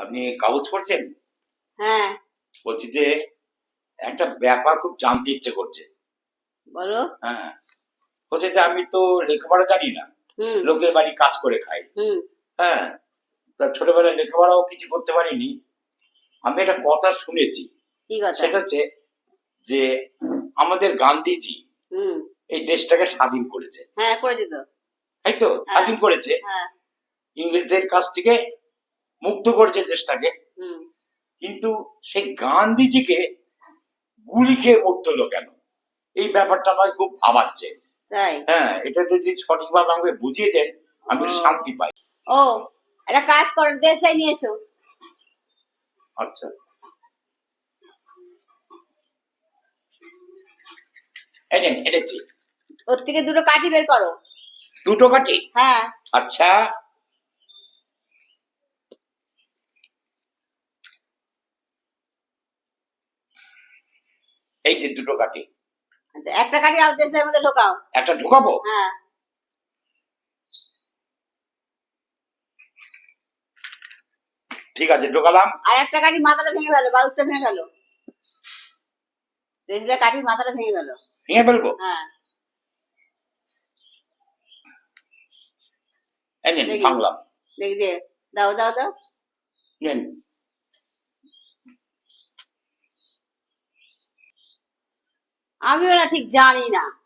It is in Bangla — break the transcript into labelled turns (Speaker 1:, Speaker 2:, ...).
Speaker 1: আপনি কাগজ পড়ছেন?
Speaker 2: হ্যাঁ।
Speaker 1: বলছি যে একটা ব্যাপার খুব জানতে ইচ্ছে করছে।
Speaker 2: বলো।
Speaker 1: হ্যাঁ। বলছে যে আমি তো লেখাপড়া জানি না। লোকের বাড়ি কাজ করে খাই। হ্যাঁ। তা ছোটবেলায় লেখাপড়াও কিছু করতে পারিনি। আমি একটা কথা শুনেছি।
Speaker 2: কি কথা?
Speaker 1: সেটা হচ্ছে যে আমাদের গান্ধীজি এই দেশটাকে স্বাধীন করেছে।
Speaker 2: হ্যাঁ করেছে তো।
Speaker 1: তাই তো? স্বাধীন করেছে।
Speaker 2: হ্যাঁ।
Speaker 1: ইংরেজদের কাছ থেকে মুক্ত করেছে দেশটাকে। কিন্তু সেই গান্ধীজিকে গুলি খেয়ে মরতে হলো কেন? এই ব্যাপারটা আমাকে খুব ভাবাচ্ছে। হ্যাঁ এটা যদি সঠিকভাবে আমাকে বুঝিয়ে দেন আমি শান্তি পাই।
Speaker 2: ও একটা কাজ করো দেশটাই নিয়ে এসো।
Speaker 1: আচ্ছা। এনেছি।
Speaker 2: ওর থেকে দুটো কাঠি বের করো।
Speaker 1: দুটো কাটি
Speaker 2: হ্যাঁ।
Speaker 1: আচ্ছা। এই যে দুটো কাটি
Speaker 2: আচ্ছা, একটা কাঠি আর মধ্যে ঢোকাও।
Speaker 1: একটা ঢুকাবো?
Speaker 2: হ্যাঁ।
Speaker 1: ঠিক আছে ঢোকালাম।
Speaker 2: আর একটা কাঠি মাথাটা ভেঙে ফেলো বালুটা ভেঙে ফেলো। দেশটা কাঠির মাথাটা ভেঙে ফেলো।
Speaker 1: ভেঙে ফেলব?
Speaker 2: হ্যাঁ।
Speaker 1: এই নেন
Speaker 2: দেখি।
Speaker 1: ভাঙলাম।
Speaker 2: দেখি দাও দাও দাও।
Speaker 1: নেন।
Speaker 2: আমি ওরা ঠিক জানি না।